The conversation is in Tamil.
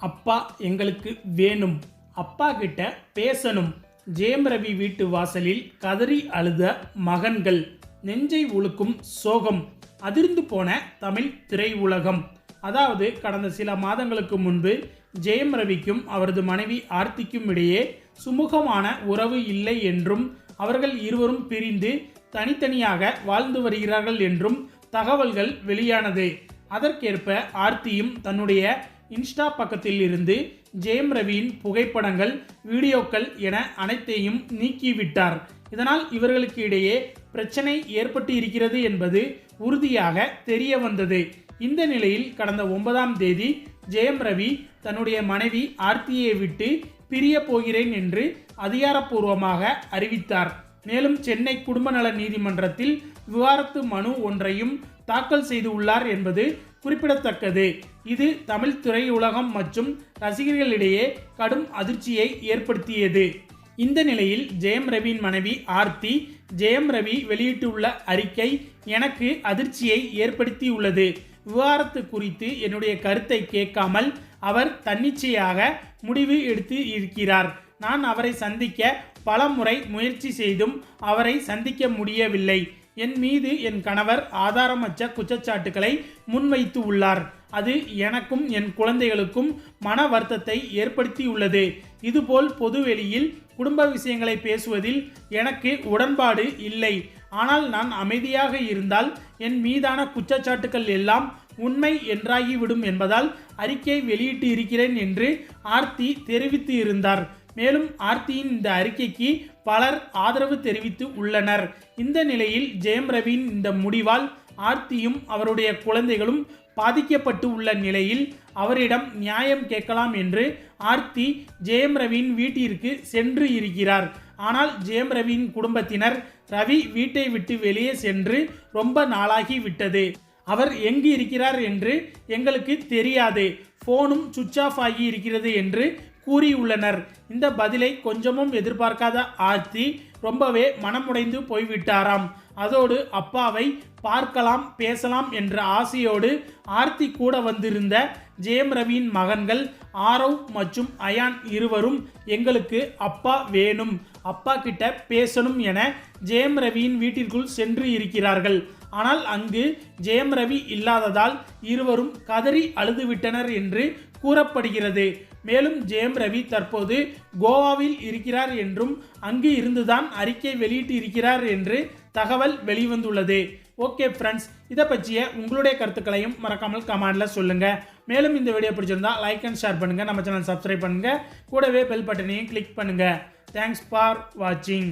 அப்பா எங்களுக்கு வேணும். அப்பா கிட்ட பேசணும். ஜெயம் ரவி வீட்டு வாசலில் கதறி அழுத மகன்கள். நெஞ்சை உழுக்கும் சோகம். அதிர்ந்து போன தமிழ் திரையுலகம். அதாவது கடந்த சில மாதங்களுக்கு முன்பு ஜெயம் ரவிக்கும் அவரது மனைவி ஆர்த்திக்கும் இடையே சுமூகமான உறவு இல்லை என்றும் அவர்கள் இருவரும் பிரிந்து தனித்தனியாக வாழ்ந்து வருகிறார்கள் என்றும் தகவல்கள் வெளியானது. அதற்கேற்ப ஆர்த்தியும் தன்னுடைய இன்ஸ்டா பக்கத்தில் இருந்து ஜெயம் ரவியின் புகைப்படங்கள் வீடியோக்கள் என அனைத்தையும் நீக்கிவிட்டார். இதனால் இவர்களுக்கு இடையே பிரச்சனை ஏற்பட்டு இருக்கிறது என்பது உறுதியாக தெரிய வந்தது. இந்த நிலையில் கடந்த ஒன்பதாம் தேதி ஜெயம் ரவி தன்னுடைய மனைவி ஆர்த்தியை விட்டு பிரிய போகிறேன் என்று அதிகாரப்பூர்வமாக அறிவித்தார். மேலும் சென்னை குடும்ப நல நீதிமன்றத்தில் விவாரத்து மனு ஒன்றையும் தாக்கல் செய்து உள்ளார் என்பது குறிப்பிடத்தக்கது. இது தமிழ் திரையுலகம் மற்றும் ரசிகர்களிடையே கடும் அதிர்ச்சியை ஏற்படுத்தியது. இந்த நிலையில் ஜெயம் ரவியின் மனைவி ஆர்த்தி ஜெயம் ரவி வெளியிட்டுள்ள அறிக்கை எனக்கு அதிர்ச்சியை ஏற்படுத்தியுள்ளது. விவகாரத்து குறித்து என்னுடைய கருத்தை கேட்காமல் அவர் தன்னிச்சையாக முடிவு எடுத்து இருக்கிறார். நான் அவரை சந்திக்க பல முறை முயற்சி செய்தும் அவரை சந்திக்க முடியவில்லை. என் மீது என் கணவர் ஆதாரமற்ற குற்றச்சாட்டுக்களை முன்வைத்து உள்ளார். அது எனக்கும் என் குழந்தைகளுக்கும் மன வருத்தத்தை ஏற்படுத்தியுள்ளது. இதுபோல் பொதுவெளியில் குடும்ப விஷயங்களை பேசுவதில் எனக்கு உடன்பாடு இல்லை. ஆனால் நான் அமைதியாக இருந்தால் என் மீதான குற்றச்சாட்டுக்கள் எல்லாம் உண்மை என்றாகிவிடும் என்பதால் அறிக்கை வெளியிட்டு இருக்கிறேன் என்று ஆர்த்தி தெரிவித்து இருந்தார். மேலும் ஆர்த்தியின் இந்த அறிக்கைக்கு பலர் ஆதரவு தெரிவித்து உள்ளனர். இந்த நிலையில் ஜெயம் ரவியின் இந்த முடிவால் ஆர்த்தியும் அவருடைய குழந்தைகளும் பாதிக்கப்பட்டு உள்ள நிலையில் அவரிடம் நியாயம் கேட்கலாம் என்று ஆர்த்தி ஜெயம் ரவியின் வீட்டிற்கு சென்று இருக்கிறார். ஆனால் ஜெயம் ரவியின் குடும்பத்தினர் ரவி வீட்டை விட்டு வெளியே சென்று ரொம்ப நாளாகி விட்டது. அவர் எங்கு இருக்கிறார் என்று எங்களுக்கு தெரியாது. ஃபோனும் சுவிட்ச் ஆஃப் ஆகி இருக்கிறது என்று கூறியுள்ளனர். இந்த பதிலை கொஞ்சமும் எதிர்பார்க்காத ஆர்த்தி ரொம்பவே மனமுடைந்து போய்விட்டாராம். அதோடு அப்பாவை பார்க்கலாம் பேசலாம் என்ற ஆசையோடு ஆர்த்தி கூட வந்திருந்த ஜெயம் ரவியின் மகன்கள் ஆரவ் மற்றும் அயான் இருவரும் எங்களுக்கு அப்பா வேணும் அப்பா கிட்ட பேசணும் என ஜெயம் ரவியின் வீட்டிற்குள் சென்று இருக்கிறார்கள். ஆனால் அங்கு ஜெயம் ரவி இல்லாததால் இருவரும் கதறி அழுதுவிட்டனர் என்று கூறப்படுகிறது. மேலும் ஜெயம் ரவி தற்போது கோவாவில் இருக்கிறார் என்றும் அங்கு இருந்துதான் அறிக்கை வெளியிட்டு இருக்கிறார் என்று தகவல் வெளிவந்துள்ளது. ஓகே ஃப்ரெண்ட்ஸ் இதை பற்றிய உங்களுடைய கருத்துக்களையும் மறக்காமல் கமெண்ட்ல சொல்லுங்கள் மேலும் இந்த வீடியோ பிடிச்சிருந்தா லைக் அண்ட் ஷேர் பண்ணுங்கள் நம்ம சேனல் சப்ஸ்கிரைப் பண்ணுங்கள் கூடவே பெல் பட்டனையும் கிளிக் பண்ணுங்கள் தேங்க்ஸ் ஃபார் வாட்சிங்